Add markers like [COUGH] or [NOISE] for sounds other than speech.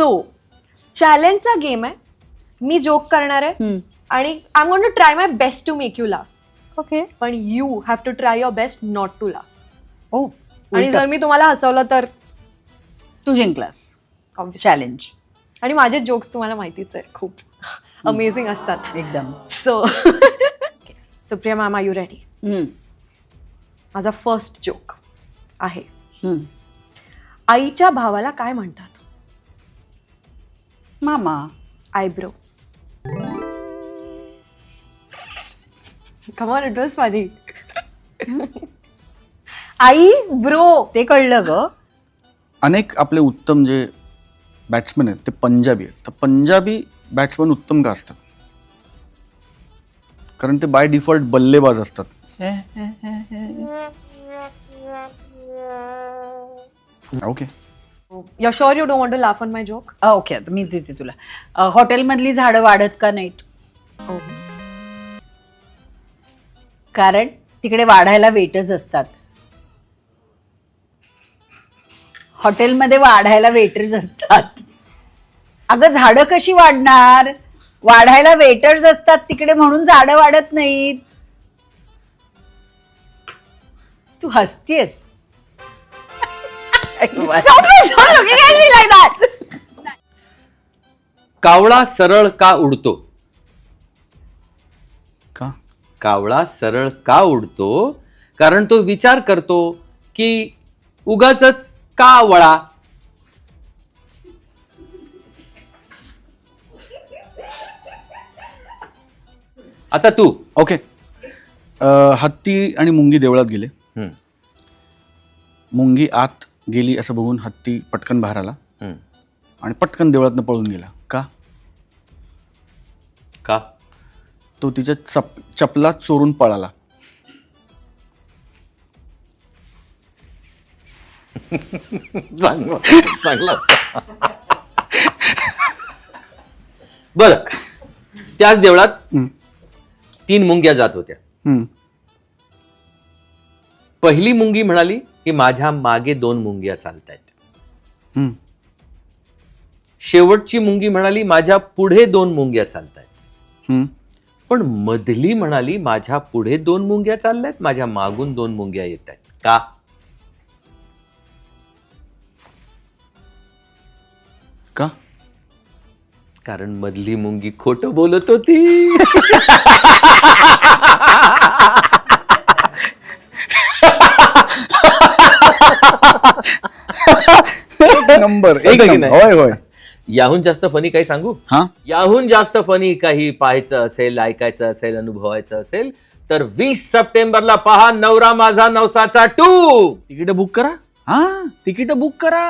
So चॅलेंजचा game आहे. मी joke करणार आहे. आणि I want to try my best to make you laugh okay पण you have to try your best not to laugh ओ आणि जर मी तुम्हाला हसवलं तर? तू जिंकलास. चॅलेंज आणि माझे जोक्स तुम्हाला माहितीच आहे खूप. [LAUGHS] अमेझिंग असतात. एकदम. So Supriya ma'am are you ready. माझा फर्स्ट जोक आहे. आईच्या भावाला काय म्हणतात? मामा eyebrow come on it was funny I bro ते कळलं ग. अनेक आपले उत्तम जे बॅट्समन आहेत ते पंजाबी आहेत. तर पंजाबी बॅट्समन उत्तम का असतात? कारण ते बाय डिफॉल्ट बल्लेबाज असतात. [LAUGHS] Okay you sure you don't want to laugh on my joke okay आता मी देते तुला. अ, हॉटेलमधली झाडं वाढत का नाहीत? कारण तिकडे वाढायला वेटच असतात. हॉटेलमध्ये वाढायला वेटर्स असतात. अगं झाडं कशी वाढणार? वाढायला वेटर्स असतात तिकडे म्हणून झाडं वाढत नाहीत. तू हसतीयस. [LAUGHS] कावळा सरळ का उडतो? का? कावळा सरळ का उडतो? कारण तो विचार करतो की उगाच का वळा? आता तू. ओके. हत्ती आणि मुंगी देवळात गेले. हम्म, मुंगी आत गेली असं बघून हत्ती पटकन बाहेर आला. आणि पटकन देवळातनं पळून गेला. का? का? तो तिच्या चप चपला चोरून पळाला. चांगलं चांगलं. बर. त्याच देवळात तीन मुंग्या जात होत्या. हम्म, पहिली मुंगी म्हणाली की माझ्या मागे दोन मुंग्या चालतायत. हम्म, शेवटची मुंगी म्हणाली माझ्या पुढे दोन मुंग्या चालतायत. हम्म. पण मधली म्हणाली माझ्या पुढे दोन मुंग्या चालल्यात माझ्या मागून दोन मुंग्या येत आहेत का? का? कारण मधली मुंगी खोट बोलत होती. [LAUGHS] नंबर एक की नाही? होय होय. याहून जास्त फनी काही सांगू? हा? याहून जास्त फनी काही पाहायचं असेल ऐकायचं असेल अनुभवायचं असेल तर वीस सप्टेंबरला पहा नवरा माझा नवसाचा टू. तिकीट बुक करा. हा तिकीट बुक करा.